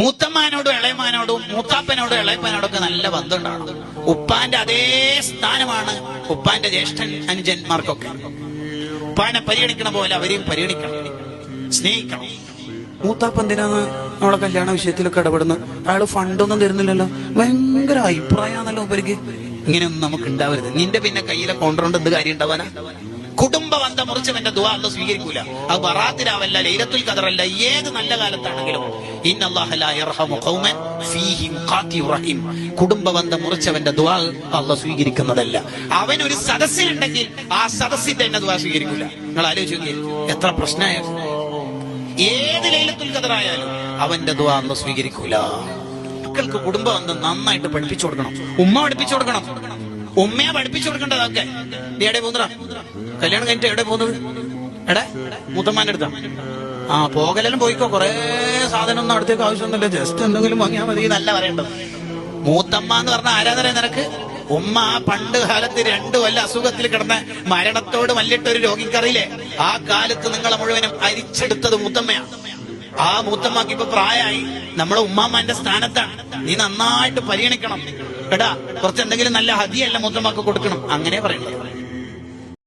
മൂത്തമ്മാനോടും ഇളയമാനോടും മൂത്താപ്പനോടും ഇളയപ്പനോടും ഒക്കെ നല്ല ബന്ധമുണ്ടാണ് ഉപ്പാന്റെ അതേ സ്ഥാനമാണ് ഉപ്പാന്റെ ജ്യേഷ്ഠൻ അനുജന്മാർക്കൊക്കെ. ഉപ്പാനെ പരിഗണിക്കണ പോലെ അവരെയും പരിഗണിക്കണം. സ്നേഹിക്കണം. മൂത്താപ്പ എന്തിനാന്ന് നമ്മളെ കല്യാണ വിഷയത്തിലൊക്കെ ഇടപെടുന്നത്? അയാൾ ഫണ്ടൊന്നും തരുന്നില്ലല്ലോ. ഭയങ്കര അഭിപ്രായമാണല്ലോ ഉപരിക്ക്. ഇങ്ങനെയൊന്നും നമുക്ക് ഉണ്ടാവരുത് നിന്റെ പിന്നെ കയ്യിലെ കൊണ്ടുകൊണ്ട് എന്ത് കാര്യം ഉണ്ടാവാനാ? കുടുംബ ബന്ധം മുറിച്ചവന്റെ ദുവാ അല്ല സ്വീകരിക്കൂല. അത് ബറാത്തിലാവല്ല ലൈലത്തുൽ കദറല്ല ഏത് നല്ല കാലത്താണെങ്കിലും. കുടുംബ ബന്ധം മുറിച്ചവന്റെ ദുവാ അല്ല സ്വീകരിക്കുന്നതല്ല. അവൻ ഒരു സദസ്സിലുണ്ടെങ്കിൽ ആ സദസ്സിന്റെ തന്നെ ദുവാ സ്വീകരിക്കൂല. നിങ്ങൾ ആലോചിച്ച് നോക്കിയേ എത്ര പ്രശ്നമായ ഏത് ലൈലത്തുൽ കദറായാലും അവന്റെ ദുവാ അല്ല സ്വീകരിക്കൂല. മക്കൾക്ക് കുടുംബ ബന്ധം നന്നായിട്ട് പഠിപ്പിച്ചു കൊടുക്കണം. ഉമ്മ പഠിപ്പിച്ചു കൊടുക്കണം. ഉമ്മയെ പഠിപ്പിച്ചു കൊടുക്കേണ്ടതൊക്കെ നീ എവിടെ പോകുന്നടാ? കല്യാണം കഴിഞ്ഞിട്ട് എവിടെ പോകുന്നത്? എടെ മുത്തമ്മാന്റെ അടുത്താ. ആ പോകലെല്ലാം പോയിക്കോ. കൊറേ സാധനം ഒന്നും അടുത്തേക്ക് ആവശ്യമൊന്നുമില്ല. ജസ്റ്റ് എന്തെങ്കിലും വാങ്ങിയാൽ മതി നല്ല പറയേണ്ടത്. മൂത്തമ്മ എന്ന് പറഞ്ഞ ആരാധന നിനക്ക്? ഉമ്മ പണ്ട് കാലത്ത് രണ്ടു വല്ല അസുഖത്തിൽ കിടന്ന മരണത്തോട് മല്ലിട്ട ഒരു രോഗിക്കറിയില്ലേ? ആ കാലത്ത് നിങ്ങളെ മുഴുവനും അരിച്ചെടുത്തത് മൂത്തമ്മയാണ് ആ മൂത്തമ്മക്ക് ഇപ്പൊ പ്രായമായി നമ്മളെ ഉമ്മാമ്മന്റെ സ്ഥാനത്താണ്. നീ നന്നായിട്ട് പരിഗണിക്കണം. എടാ കുറച്ച് എന്തെങ്കിലും നല്ല ഹതിയല്ല മൂത്തമ്മക്ക് കൊടുക്കണം. അങ്ങനെ പറയണ്ടത്